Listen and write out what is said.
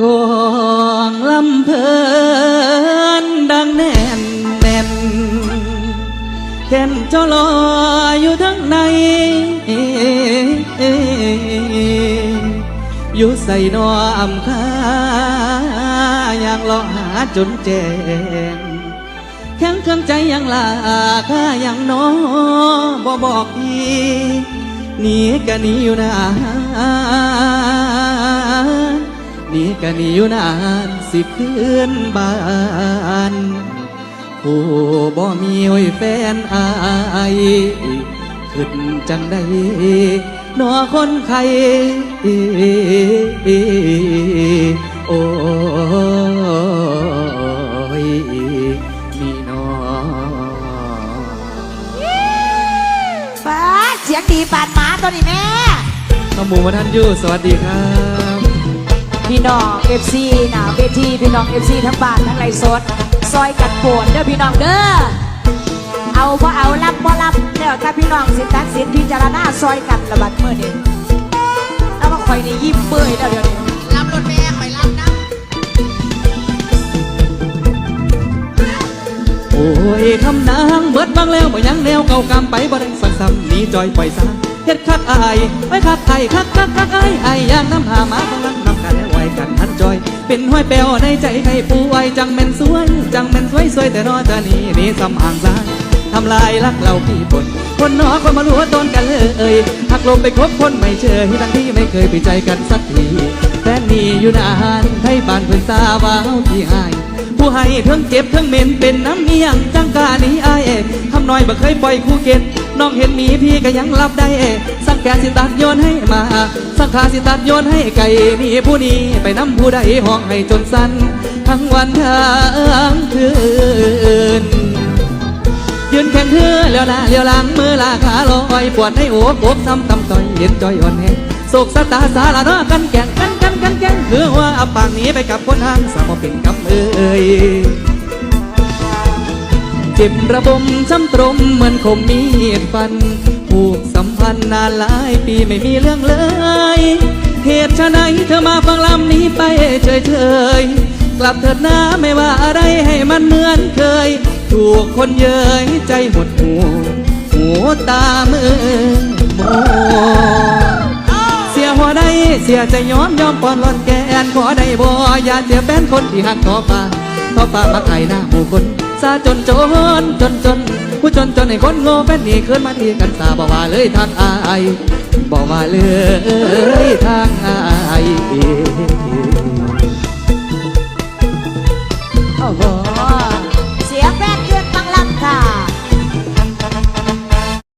กองลำเพลินดังแน่นแน่นแก่นเจ้าลอยอยู่ทั้งในอยู่ใส่นออำคาอย่างเลาะหาจนแจงแข็งเครื่องใจยังลาค่ายังน้อบ่บอกพี่หนีกันหนีอยู่นานห นีกันหนีอยู่นานสิคืนบ้านผู้บ่มีโอ้ยแฟนอายขึ้นจังได้นอคนไข้โอ้ยนี่นอฟ้าเสียงดีปานหมาตัวนี้แม่น้องหมูมาท่านอยู่ สวัสดีครับ พี่น้องเอฟซีหนาเวทีพี่น้องเอฟซีทั้งบ้านทั้งไรสดซอยกันปวดเด้อพี่น้องเด้อเอาบ่เอารับบ่รับแล้วถ้าพี่น้องสิตัดสินพิจารณาซอยกันระบัดเมื่อนี้แล้วมาคอยนี่ยิ้มเปื่อยแล้วเดี๋ยวนี้รับรถแม่ไปรับนะโอ้ยคำนางเบิดบางแล้วบ่ยังแนวเก่ากำไปบ่ได้สักซ้ำหนีจอยปล่อยซาเฮ็ดคักอายไว้คักไอ้คักคักคักไอ้ไอ้ายอย่างน้ำหาหมา เป็นห้อยแปวในใจใครป่วจังแม่นสวย จังแม่นสวยสวยแต่นอจะหนีหนี่ซ้ำห่างซ้ายทำลายรักเราพี่ปนคนนอคนมารู้ว่าตนกันเลยหักลมไปคบคนไม่เชยทั้งที่ไม่เคยไปใจกันสักทีแฟนนี่อยู่นานให้บ้านเพื่อนสาวาวที่หายผู้ให้เทั้งเจ็บเทั้งเหม็นเป็นน้ำเมียงจังกานี้อายเอทำน้อยบ่เคยปล่อยคู่เกต น้องเห็นหมีพี่ก็ยังรับได้ สังแกสิตัดโยนให้มา สังขาสิตัดโยนให้ไก่นี่ผู้นี้ไปน้ำผู้ใดห้องให้จนสั้นทั้งวันทั้งคืนยืนแข่งเธอเลี้ยวหน้าเลี้ยวหลังมือลาขาลอยปวดในโอกอกซ้ำตำต่อยเห็นจอยอ่อนแห้งโศกสตาสาละเนาะกันแก่งกันกันกันแก่งคือว่าอับปางนี้ไปกับคนทางสามเป็นกำเอ่ย เจ็บระบมช้ำตรมเหมือนคมมีดฟันผูกสัมพันธ์นานหลายปีไม่มีเรื่องเลย เหตุฉะไหนเธอมาฟังลำนี้ไปเฉยเฉยกลับเถิดนะไม่ว่าอะไรให้มันเหมือนเคย ถูกคนเย้ยใจหดหูหูตามือโมเสียหัวได้เสียใจย้อมยอมปอนร่อนแกนขอได้บ่อย่าเสียแฟนคนที่หักต่อฟ้าต่อฟ้ามาไข่หน้าหมู่คน ซาจนจนจนจนผู้จนจนให้คนโง่แฟนนี่เคลื่อนมาทีกันซาบอกว่าเลยทางอายบอกว่าเลยทางอายเอาบอก